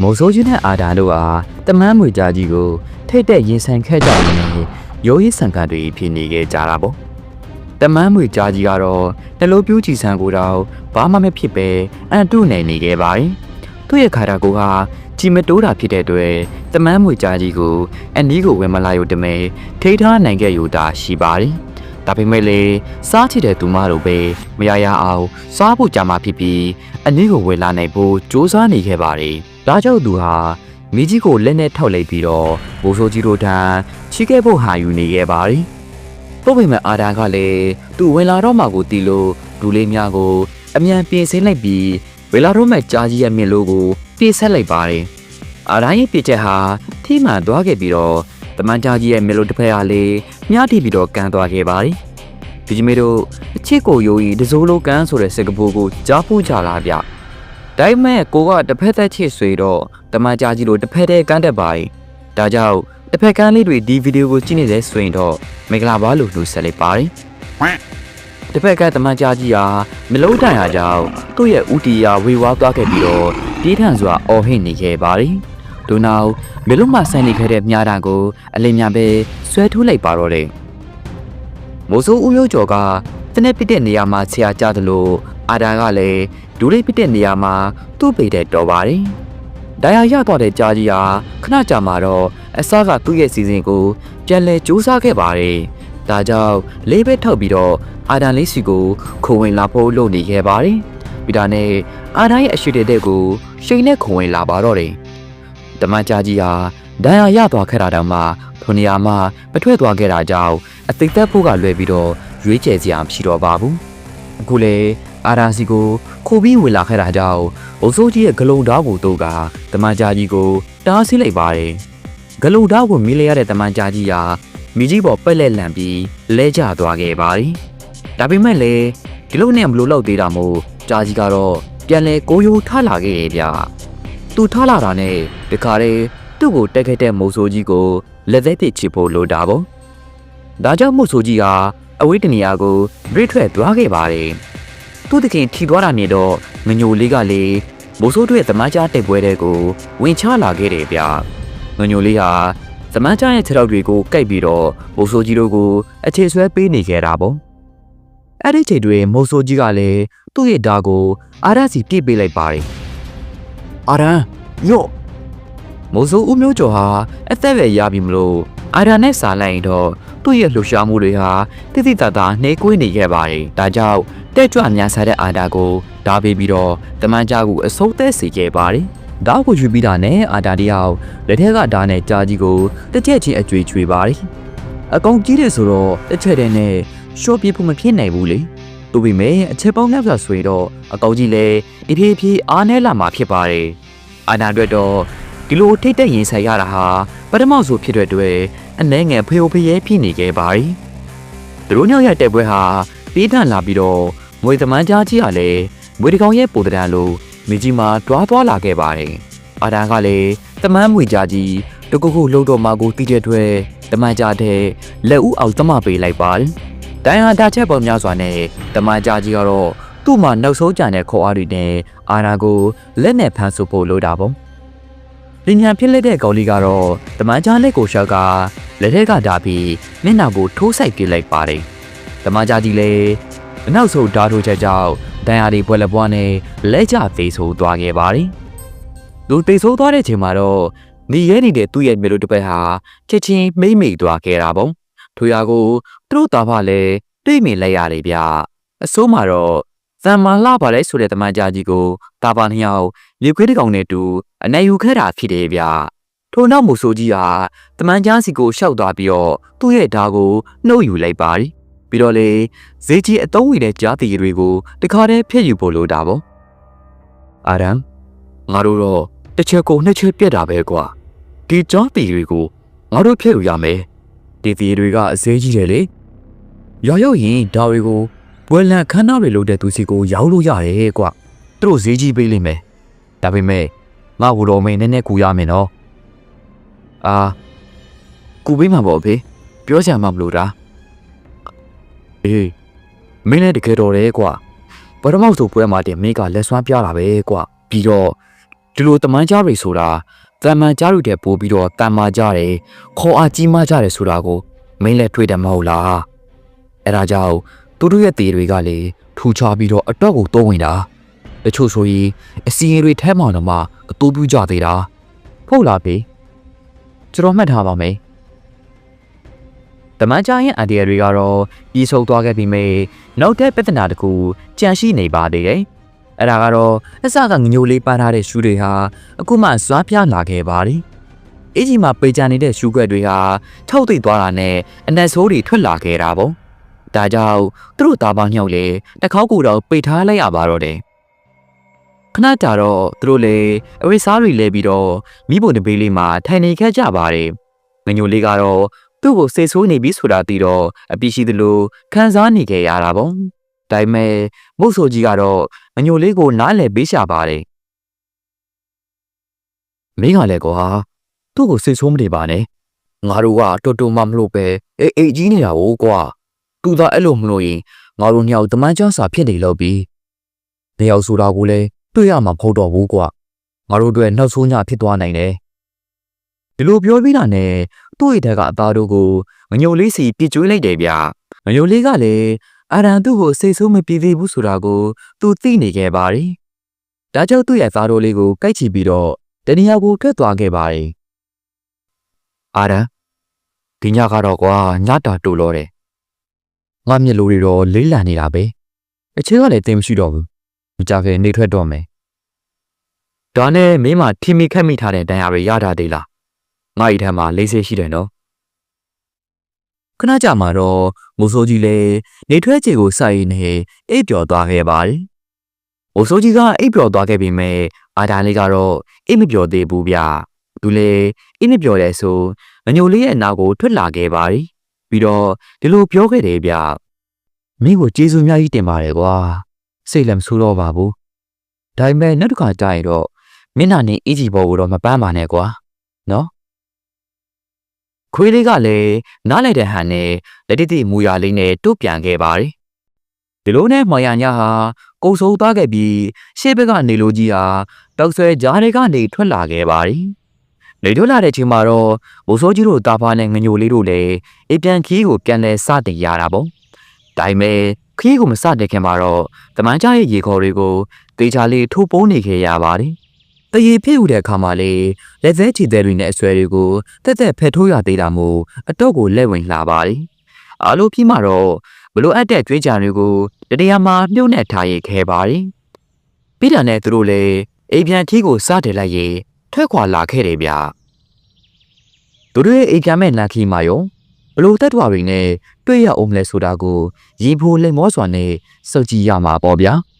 မိုးဆိုးကြီးနဲ့အာဒါတို့ဟာတမန်းမွေကြားကြီးကိုထိတ်တဲ့ရင်ဆိုင်ခဲ့ကြရင်းနဲ့ရိုးရေးဆန်ကန်တွေဖြစ်နေခဲ့ကြတာပေါ့တမန်းမွေကြားကြီးကတော့နှလုံးပြူးချီဆန်ကိုတော့ဘာမှမဖြစ်ပဲအန်တုနေနေခဲ့ပါတယ်သူ့ရဲ့ခါတာကိုဟာကြည်မတိုးတာဖြစ်တဲ့အတွက်တမန်းမွေကြားကြီးကိုအန်ဒီကိုဝင်မလာရုံတမဲထိထားနိုင်ခဲ့ယူတာရှိပါတယ်ဒါပေမဲ့လေစားချစ်တဲ့သူမတို့ပဲမရရအောင်စားဖို့ကြာမှဖြစ်ပြီးအနည်းကိုဝယ်လာနိုင်ဖို့စူးစမ်းနေခဲ့ပါတယ်။ ဒါကြောင့်သူဟာမိကြီးကိုလက်နဲ့ထောက်လိုက်ပြီးတော့ဘိုးဆိုးကြီးတို့ထံချီးခဲ့ဖို့ဟာယူနေခဲ့ပါတယ်။ပို့ပေမဲ့အာဒန်ကလည်းသူဝင်လာတော့မှကိုတီလို့ဒူလေးများကိုအမြန်ပြင်ဆင်လိုက်ပြီးဝေလာတော့မဲ့ကြားကြီးရဲ့မြင်လို့ကိုပြေးဆက်လိုက်ပါတယ်။အာဒန်ရဲ့ပြစ်ချက်ဟာထိမှန်သွားခဲ့ပြီးတော့တမန်ကြားကြီးရဲ့မြင်လို့တစ်ဖက်ဟာလေမြားတိပြီးတော့ကန်သွားခဲ့ပါတယ်။ဒီကြီးမေတို့အချစ်ကိုယိုကြီးတစိုးလုံးကန်ဆိုတဲ့စကားပုံကိုကြားဖို့ကြလားဗျ။ ဒါပေမဲ့ကိုကတစ်ဖက်သက်ချစ်ဆွေတော့တမန်ကြားကြီးလိုတစ်ဖက်တည်းကန်တတ်ပါ යි ။ဒါကြောင့်တစ်ဖက်ကန်းလေးတွေဒီဗီဒီယိုကိုကြည့်နေတဲ့ဆိုရင်တော့မင်္ဂလာပါလို့နှုတ်ဆက်လိုက်ပါတယ်။တစ်ဖက်ကတမန်ကြားကြီးဟာမလုံးတိုင်ဟာကြောင့်သူ့ရဲ့ဥတီယာဝေဝါးသွားခဲ့ပြီးတော့ပြေးထန်စွာအော်ဟစ်နေခဲ့ပါတယ်။ဒိုနောက်မလုံးမဆိုင်နေခဲ့တဲ့မြားတံကိုအလင်းမြန်ပဲဆွဲထိုးလိုက်ပါတော့တယ်။မိုးစိုးဦးရိုးကျော်ကတနေ့ပစ်တဲ့နေရာမှာဆရာကြသလို အာဒန်ကလည်းဒူလေးပစ်တဲ့နေရာမှာသူ့ပေတဲ့တော်ပါတယ်။ဒိုင်ယာရတော့တဲ့ကြားကြီးဟာခဏကြာမှာတော့အစကသူ့ရဲ့စီစဉ်ကိုပြန်လဲစူးစမ်းခဲ့ပါတယ်။ဒါကြောင့်လေးဘက်ထောက်ပြီးတော့အာဒန်လေးစီကိုခုံဝင်လာဖို့လုပ်နေခဲ့ပါတယ်။ပြီးတာနဲ့အာဒန်ရဲ့အရှိတဲ့ကိုရှိန်နဲ့ခုံဝင်လာပါတော့တယ်။တမန်ကြားကြီးဟာဒိုင်ယာရသွားခဲ့တာတောင်မှထိုနေရာမှာမထွက်သွားခဲ့တာကြောင့်အသိသက်ဖို့ကလွယ်ပြီးတော့ရွေးချယ်စရာမရှိတော့ပါဘူး။အခုလေ အာဒန်စီကိုခိုးပြီးဝင်လာခဲ့တာကြောင့်ဘုံစိုးကြီးရဲ့ဂလုံဓာတ်ကိုတို့ကတမန်ကြားကြီးကိုတားဆီးလိုက်ပါတယ်။ဂလုံဓာတ်ကိုမီးလဲရတဲ့တမန်ကြားကြီးဟာမိကြီးပေါ်ပက်လက်လန့်ပြီးလဲကျသွားခဲ့ပါတယ်။ဒါပေမဲ့လည်းဒီလိုနဲ့မလို့လောက်သေးတာမို့ကြားကြီးကတော့ပြန်လဲကိုယိုထားလာခဲ့ရဲ့ဗျ။သူထားလာတာနဲ့တခါတည်းသူ့ကိုတက်ခဲ့တဲ့မုံဆိုးကြီးကိုလက်သက်ပစ်ချဖို့လိုတာပေါ့။ဒါကြောင့်မုံဆိုးကြီးဟာအဝေးတနေရာကိုပြိထွက်သွားခဲ့ပါတယ်။ သူ့တခင်ထီသွားတာနဲ့တော့ငညိုလေးကလေမိုးဆိုးတို့ရဲ့သမားကြားတိုက်ပွဲတဲ့ကိုဝင်ချလာခဲ့တယ်ဗျ။ငညိုလေးဟာသမားကြားရဲ့ခြေထောက်တွေကိုကိုက်ပြီးတော့မိုးဆိုးကြီးတို့ကိုအခြေဆွဲပေးနေခဲ့တာပေါ့။အဲ့ဒီချိန်တွေမိုးဆိုးကြီးကလည်းသူ့ရဲ့ဓာတ်ကိုအာရစီပြစ်ပေးလိုက်ပါတယ်။အာရန်ယော့ မိုးဆိုးဦးမျိုးကျော်ဟာအသက်ပဲရပြီမလို့အာရန်နဲ့စာလိုက်ရင်တော့သူ့ရဲ့လှူရှားမှုတွေဟာတိတိတတ်တာနှေးကွေးနေခဲ့ပါတယ်။ဒါကြောင့်တက်ကြွများစားတဲ့အာဒါကိုဓာပေးပြီးတော့တမန်ကြားကိုအစိုးသက်စေခဲ့ပါတယ်။ဓာကိုယူပြီးတာနဲ့အာဒါတယောက်လက်ထက်ကဓာနဲ့ကြားကြီးကိုတစ်ချက်ချင်းအကျွေချွေပါတယ်။အကောင်ကြီးတယ်ဆိုတော့တစ်ချက်တည်းနဲ့ရှော့ပြဖို့မဖြစ်နိုင်ဘူးလေ။သူ့ပေမဲ့အချက်ပေါင်းများစွာဆွေတော့အကောင်ကြီးလည်းဒီဖြည်းဖြည်းအားနဲလာမှာဖြစ်ပါတယ်။အာနာအတွက်တော့ ဒီလိုထိတ်တက်ရင်ဆိုင်ရတာဟာပထမဆိုဖြစ်တဲ့အတွက်အနှဲငယ်ဖေယိုဖျဲဖြစ်နေခဲ့ပါတယ်။သူတို့ညောက်ရတဲ့ပွဲဟာပေးထန်လာပြီးတော့မွေသမန်းကြားကြီးကလည်းမွေတကောင်ရဲ့ပုံတံလိုမိကြီးမှာတွားသွားလာခဲ့ပါတယ်။အာဒန်ကလည်းတမန်းမွေကြားကြီးတကုခုလှုပ်တော့မှကိုတီးတဲ့အတွက်တမန်ကြားတဲ့လက်ဦးအောင်သမပေးလိုက်ပါတယ်။ဒိုင်ဟာဒါချက်ပေါ်များစွာနဲ့တမန်ကြားကြီးကတော့သူ့မှာနောက်ဆုံးကြံတဲ့ခေါ်အားတွေနဲ့အာနာကိုလက်နဲ့ဖမ်းဆုပ်ဖို့လိုတာပေါ့။ လင်ညာဖြစ်လက်တဲ့ကောင်လေးကတော့တမန်ကြားလက်ကိုရှောက်ကလက်ထက်ကဒါပြီးမျက်နှာကိုထိုးဆိုင်ပြစ်လိုက်ပါတယ်။တမန်ကြားကြီးလည်းအနောက်ဆုံးဓာတ်ထိုးချက်ကြောင့်ဒဏ်ရာတွေပွဲလက်ပွားနဲ့လက်ကျသေးဆိုးသွားခဲ့ပါတယ်။သူသေးဆိုးသွားတဲ့ချိန်မှာတော့နေရဲနေတဲ့သူ့ရဲ့မျိုးတစ်ပတ်ဟာချက်ချင်းမိမ့်မိတ်သွားခဲ့တာပေါ့။ထိုရာကိုသူတို့သားဖလည်းတွေးမိလိုက်ရတယ်ဗျ။အစိုးမှာတော့ သံမာလာပါလဲဆိုတဲ့တမန်ကြားကြီးကိုတာပါနှစ်ယောက်မြေခွေးတစ်ကောင်နဲ့တူအနေယူခဲ့တာဖြစ်တယ်ဗျ။ထို့နောက်မူဆိုကြီးဟာတမန်ကြားစီကိုရှောက်သွားပြီးတော့သူ့ရဲ့ဓာကိုနှုတ်ယူလိုက်ပါတယ်။ပြီးတော့လေဈေးကြီးအတုံးဝင်တဲ့ကြားတီတွေကိုတခါတည်းဖျက်ယူဖို့လိုတာပေါ့။အာရန်ငါတို့တော့တစ်ချက်ကိုနှစ်ချက်ပြက်တာပဲကွာ။ဒီကြားတီတွေကိုငါတို့ဖျက်ယူရမယ်။ဒီတီတွေကအဈေးကြီးတယ်လေ။ရောက်ရောက်ရင်ဒါတွေကို ပွဲလန့်ခန်းနာတွေလုပ်တဲ့သူစီကိုရောက်လို့ရတယ်ကွာ။သူတို့ဈေးကြီးပေးလိမ့်မယ်။ဒါပေမဲ့ငါ့ဘူတော်မင်းနည်းနည်းကူရမယ်နော်။အာကူပေးမှာပေါ့ဖေ။ပြောစရာမှမလိုတာ။အေးမင်းလည်းတကယ်တော်တယ်ကွာပထမဆိုပွဲမှာတင်မင်းကလက်ဆွမ်းပြတာပဲကွာပြီးတော့ဒီလိုတမန်ကြားတွေဆိုတာတမန်ကြားတွေတဲ့ပို့ပြီးတော့တန်မာကြတယ်ခေါ်အားကြီးမားကြတယ်ဆိုတာကိုမင်းလည်းတွေ့တယ်မဟုတ်လားအဲ့ဒါကြောင့် သူတို့ရဲ့သေးတွေကလေထူခြားပြီးတော့အတော့ကိုတိုးဝင်တာတချို့ဆိုရင်အစီရင်တွေထဲမှာတော့မှအတူပြကြသေးတာဟုတ်လားဖေကျွန်တော်မှတ်ထားပါမယ်တမန်ကြားရဲ့အန်ဒီယာတွေကတော့ပြီးဆုံးသွားခဲ့ပြီမေနောက်တဲ့ပြဿနာတစ်ခုကြံရှိနေပါသေးတယ်အဲ့ဒါကတော့အစကငညိုလေးပန်းထားတဲ့ရှူးတွေဟာအခုမှစွားပြားလာခဲ့ပါပြီ။အေးကြီးမှာပေကြနေတဲ့ရှူးခွက်တွေဟာထောက်သိပ်သွားတာနဲ့အနက်ဆိုးတွေထွက်လာခဲ့တာပေါ့။ ဒါကြောင့်သူတို့သားပေါင်းညောက်လေတစ်ခေါက်ကိုတော့ပိတ်ထားလိုက်ရပါတော့တယ်။ခဏကြာတော့သူတို့လေအဝိစားတွေလဲပြီးတော့မိဖို့တပေးလေးမှာထိုင်နေခဲ့ကြပါတယ်။ငညိုလေးကတော့သူ့ကိုစိတ်ဆိုးနေပြီဆိုတာသိတော့အပြစ်ရှိသလိုခံစားနေခဲ့ရတာပေါ့။ဒါပေမဲ့မုတ်ဆိုကြီးကတော့ငညိုလေးကိုနားလည်ပေးရှာပါတယ်မင်းကလည်းကွာသူ့ကိုစိတ်ဆိုးမနေပါနဲ့ငါတို့ကတော်တော်မှမလို့ပဲအေးအေးကြီးနေတာဟိုကွာ သူသာအဲ့လိုမလို့ရင်ငါတို့ညောင်တမန်ကျန်းစာဖြစ်နေလို့ပြီနေရောက်ဆိုတာကိုလည်းတွေ့ရမှာမဟုတ်တော့ဘူးကွာငါတို့အတွက်နှောက်ဆိုးညဖြစ်သွားနိုင်တယ်ဒီလိုပြောပြီးတာနဲ့သူ့ရဲ့တက်ကအသားတို့ကိုငညိုလေးစီပြစ်ကျွေးလိုက်တယ်ဗျငညိုလေးကလည်းအာရန်သူ့ကိုစိတ်ဆိုးမပြေသေးဘူးဆိုတာကိုသူသိနေခဲ့ပါတယ်။ဒါကြောင့်သူ့ရဲ့သားတော်လေးကိုကြိုက်ချီပြီးတော့တဏှာကိုထွက်သွားခဲ့ပါတယ်။အာရန်ဒီညကတော့ကွာညတာတူလို့တယ်။ ငါမျက်လိုတွေတော့လေးလံနေတာပဲ။အချင်းကလည်းတင်မရှိတော့ဘူး။မကြခင်နေထွက်တော့မယ်။ဒါနဲ့မင်းမထိမိခက်မိထားတဲ့တန်ရာတွေရတာသေးလား။ငါ့ဤထက်မှာလေးစေးရှိတယ်နော်။ခဏကြာမှတော့မိုးစိုးကြီးလည်းနေထွက်ချေကိုစိုက်ရင်းနဲ့အိပ်ပျော်သွားခဲ့ပါတယ်။မိုးစိုးကြီးကအိပ်ပျော်သွားခဲ့ပြီမဲ့အာဒါလေးကတော့အိပ်မပျော်သေးဘူးဗျ။သူလည်းအိပ်မပျော်တဲ့ဆိုငညိုလေးရဲ့အနာကိုထွက်လာခဲ့ပါတယ်။ ပြီးတော့ဒီလိုပြောခဲ့တယ်ဗျ။မင်းကိုကျေးဇူးအများကြီးတင်ပါတယ်ကွာ။စိတ်လည်းမဆိုးတော့ပါဘူး။ဒါပေမဲ့နောက်တစ်ခါကြာရင်တော့မင်းနာနေအီဂျီဘောကိုတော့မပန်းပါနဲ့ကွာ။နော်။ခွေးလေးကလည်းနားလိုက်တဲ့ဟန်နဲ့လက်တိတိမူရလေးနဲ့တုတ်ပြန်ခဲ့ပါတယ်။ဒီလိုနဲ့မော်ရညာဟာကုံဆိုးသွားခဲ့ပြီးရှေ့ဘက်ကနေလိုကြီးဟာတောက်ဆွဲကြားတွေကနေထွက်လာခဲ့ပါတယ်။ လေထွက်လာတဲ့ချိန်မှာတော့ဘိုးစိုးကြီးတို့တာဖာနဲ့ငညိုလေးတို့လည်းအပြန်ခီးကိုပြန်လဲစတင်ရတာပေါ့။ဒါပေမဲ့ခီးကိုမစတင်ခင်မှာတော့တမန်ကျရဲ့ရေခေါ်တွေကိုတေချာလေးထိုးပုံးနေခဲ့ရပါတယ်။တရေဖြစ်ဦးတဲ့အခါမှာလေလက်သေးချီတဲ့တွေနဲ့အဆွဲတွေကိုတက်တက်ဖက်ထိုးရသေးတာမို့အတော့ကိုလက်ဝင်လာပါတယ်။အားလို့ပြီးမှတော့ဘလို့အပ်တဲ့ကြွေးကြံတွေကိုတတရားမှာမြုပ်နှက်ထားရခဲ့ပါတယ်။ပြီးတာနဲ့သူတို့လည်းအိမ်ပြန်ထီးကိုစတယ်လိုက်ရင် ထွက်ခွာလာခဲ့တယ်ဗျ။သူတို့ရဲ့အိမ်ပြန်မဲ့လန်ခီမှာရောဘလို့တက်တော်တွေနဲ့တွေ့ရအောင်လဲဆိုတာကိုရင်ဖိုးလက်မောစွာနဲ့စုပ်ကြည့်ရမှာပေါ့ဗျာ။